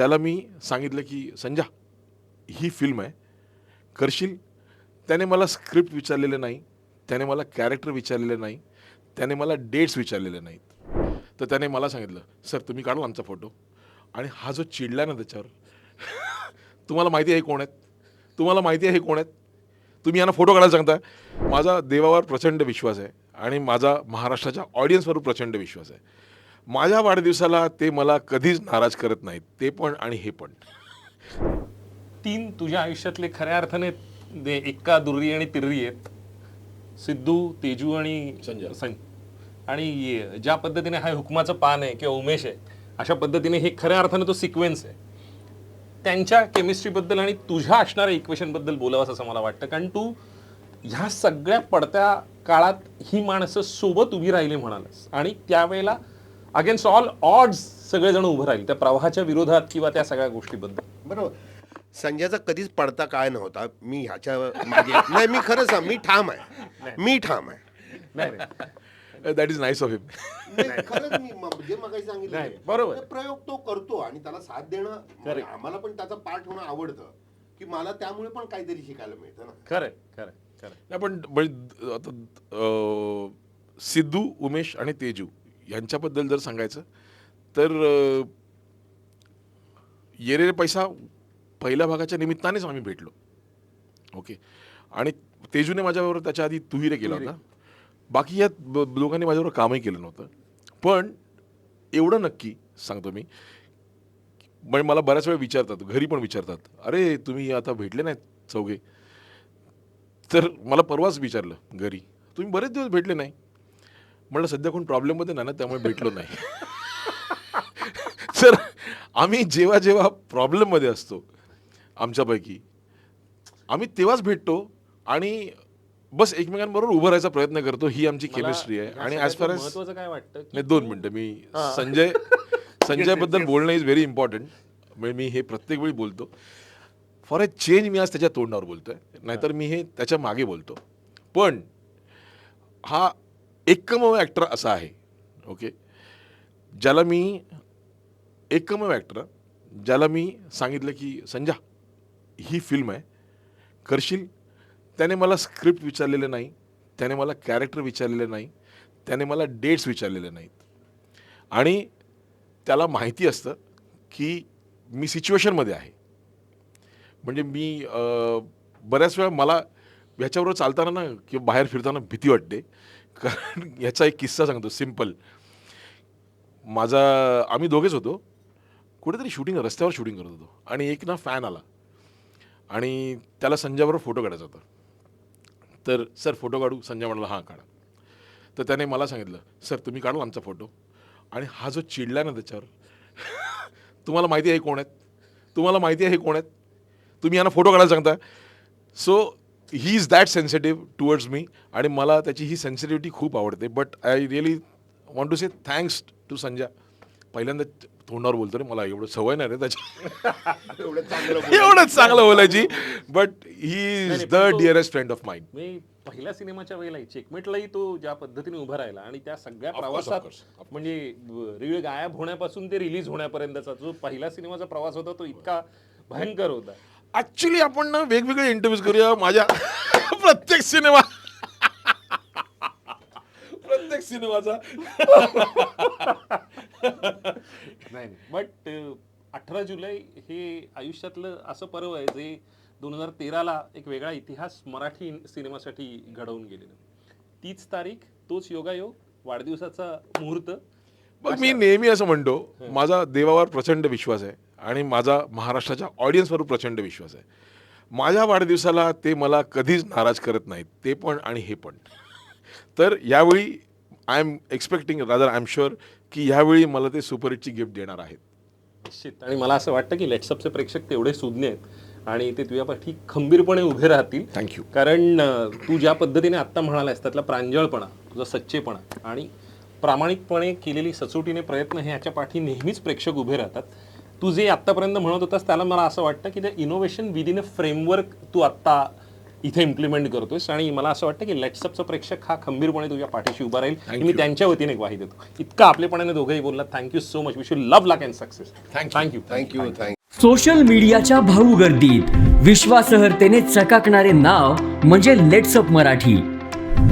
त्याला मी सांगितलं की संजा ही फिल्म आहे. करशील? त्याने मला स्क्रिप्ट विचारलेलं नाही. त्याने मला कॅरेक्टर विचारलेले नाही. त्याने मला डेट्स विचारलेले नाहीत. तर त्याने मला सांगितलं सर तुम्ही काढला आमचा फोटो आणि हा जो चिडला ना त्याच्यावर तुम्हाला माहिती आहे कोण आहेत? तुम्हाला माहिती आहे कोण आहेत? तुम्ही यांना फोटो काढायला सांगता? माझा देवावर प्रचंड विश्वास आहे आणि माझा महाराष्ट्राच्या ऑडियन्सवर प्रचंड विश्वास आहे. माझ्या वाढदिवसाला ते मला कधीच नाराज करत नाहीत. ते पण आणि हे पण. तीन तुझ्या आयुष्यातले खऱ्या अर्थाने दे एक्का दुर्री आणि तिर्री आहेत. सिद्धू तेजू आणि संजय. सं आणि ज्या पद्धतीने हा हुकमाचं पान आहे किंवा उमेश आहे अशा पद्धतीने हे खऱ्या अर्थाने तो सिक्वेन्स आहे. त्यांच्या केमिस्ट्रीबद्दल आणि तुझ्या असणाऱ्या इक्वेशनबद्दल बोलावंस असं मला वाटतं. कारण तू ह्या सगळ्या पडत्या काळात ही माणसं सोबत उभी राहिली म्हणालस. आणि त्यावेळेला अगेन्स्ट ऑल ऑड्स सगळेजण उभं राहिले. त्या प्रवाहाच्या विरोधात किंवा त्या सगळ्या गोष्टीबद्दल. बरोबर. संजयचा कधीच पडता काय नव्हता. मी ह्याच्या मागे नाही मी खरं सांग मी ठाम आहे. मी ठाम आहे. नाही नाही. That is nice of him नाही, खरंच मी म- जे मग सांगितलं नाही, ते. बरोबर. प्रयोग तो करतो आणि त्याला साथ देणं Correct. आम्हाला पण त्याचा पाठ होणं आवडतं. की मला त्यामुळे पण काहीतरी शिकायला मिळतं ना. खरंय खरंय नाही पण म्हणजे आता अं, सिद्धू उमेश आणि तेजू यांच्याबद्दल जर सांगायचं तर अं, ये रे पैसा पहिल्या भागाच्या निमित्तानेच आम्ही भेटलो. ओके? आणि तेजूने माझ्याबरोबर त्याच्या आधी तुहिरे केला होता. बाकी या दोघांनी माझ्याबरोबर कामही केलं नव्हतं. पण एवढं नक्की सांगतो मी म्हणजे मला बऱ्याच वेळा विचारतात घरी पण विचारतात अरे तुम्ही आता भेटले नाहीत चौघे? तर मला परवाच विचारलं घरी? तुम्ही बरेच दिवस भेटले नाही. म्हणलं सध्या कोण प्रॉब्लेममध्ये नाही ना त्यामुळे भेटलो नाही. तर आम्ही जेव्हा जेव्हा प्रॉब्लेममध्ये असतो आमच्यापैकी आम्ही तेव्हाच भेटतो आणि बस एकमेकांबरोबर उभं राहायचा प्रयत्न करतो ही आमची केमिस्ट्री आहे. आणि ॲज फार एज काय वाटतं नाही दोन मिनटं मी संजय संजयबद्दल बोलणं इज व्हेरी इम्पॉर्टंट म्हणजे मी हे प्रत्येक वेळी बोलतो. फॉर अ चेंज मी आज त्याच्या तोंडावर बोलतोय नाहीतर मी हे त्याच्यामागे बोलतो. पण हा एकमेव ॲक्टर असा आहे. ओके ज्याला मी एकमेव ॲक्टर ज्याला मी सांगितलं की संजा ही फिल्म आहे. करशील? त्याने मला स्क्रिप्ट विचारलेलं नाही. त्याने मला कॅरेक्टर विचारलेलं नाही. त्याने मला डेट्स विचारलेले नाहीत. आणि त्याला माहिती असतं की मी सिच्युएशनमध्ये आहे. म्हणजे मी बऱ्याच वेळा मला ह्याच्याबरोबर चालताना ना किंवा बाहेर फिरताना भीती वाटते. कारण ह्याचा एक किस्सा सांगतो सिंपल माझा आम्ही दोघेच होतो. कुठेतरी शूटिंग रस्त्यावर शूटिंग करत होतो. आणि एक ना फॅन आला. आणि त्याला संजयबरोबर फोटो काढायचा होता. तर सर फोटो काढू? संजय म्हणाला हां काढा. तर त्याने मला सांगितलं सर तुम्ही काढला आमचा फोटो आणि हा जो चिडला ना त्याच्यावर तुम्हाला माहिती आहे कोण आहेत? तुम्हाला माहिती आहे कोण आहेत? तुम्ही यांना फोटो काढायला सांगता? So he is that sensitive towards me आणि मला त्याची ही सेन्सिटिव्हिटी खूप आवडते but I really want to say thanks to Sanjay पहिल्यांदा तोंडावर बोलतो रे मला एवढं सवय नाही रे त्याची एवढंच चांगलं बोलायची but he is the dearest friend of mind मी पहिल्या सिनेमाच्या वेळेलाही चेकमेटलाही तो ज्या पद्धतीने उभा राहिला आणि त्या सगळ्या प्रवासात. म्हणजे रीळ गायब होण्यापासून ते रिलीज होण्यापर्यंतचा जो पहिला सिनेमाचा प्रवास होता तो इतका भयंकर होता. ऍक्च्युली आपण ना वेगवेगळे इंटरव्ह्यूज करूया. माझ्या प्रत्येक सिनेमा प्रत्येक सिनेमाचा नाही बट अठरा जुलै हे आयुष्यातलं असं पर्व आहे जे दोन हजार तेराला एक वेगळा इतिहास मराठी सिनेमासाठी घडवून गेलेलं. तीच तारीख तोच योगायोग वाढदिवसाचा मुहूर्त. मग मी नेहमी असं म्हणतो माझा देवावर प्रचंड विश्वास आहे. आणि माझा महाराष्ट्राच्या ऑडियन्सवर प्रचंड विश्वास आहे. माझ्या वाढदिवसाला ते मला कधीच नाराज करत नाहीत. ते पण आणि हे पण. तर यावेळी I am expecting rather I am sure की यावेळी मला ते सुपरहिटची गिफ्ट देणार आहेत. निश्चित. आणि मला असं वाटतं की लेट्सअपचे प्रेक्षक तेवढे सुज्ञ आहेत आणि ते तुझ्यापाठी खंबीरपणे उभे राहतील. थँक्यू कारण तू ज्या पद्धतीने आत्ता म्हणालास त्यातला प्रांजळपणा तुझा सच्चेपणा आणि प्रामाणिकपणे केलेली सचोटीने प्रयत्न हे ह्याच्या पाठी नेहमीच प्रेक्षक उभे राहतात. तू जे आत्तापर्यंत म्हणत होतास त्याला मला असं वाटतं की ते इनोव्हेशन विदिन अ फ्रेमवर्क तू आत्ता इथे इम्प्लिमेंट करतोयस. आणि मला असं वाटतं की लेट्सअपचा प्रेक्षक हा खंबीरपणे तुझ्या पाठीशी उभा राहील. आणि मी त्यांच्या वतीने ग्वाही देतो. इतका आपलेपणाने दोघंही बोलला thank you so much wish you love luck and success thank you thank you thank you social मीडियाच्या भाऊ गर्दीत. विश्वासहर्तेने चकाकणारे नाव म्हणजे लेट्सअप मराठी.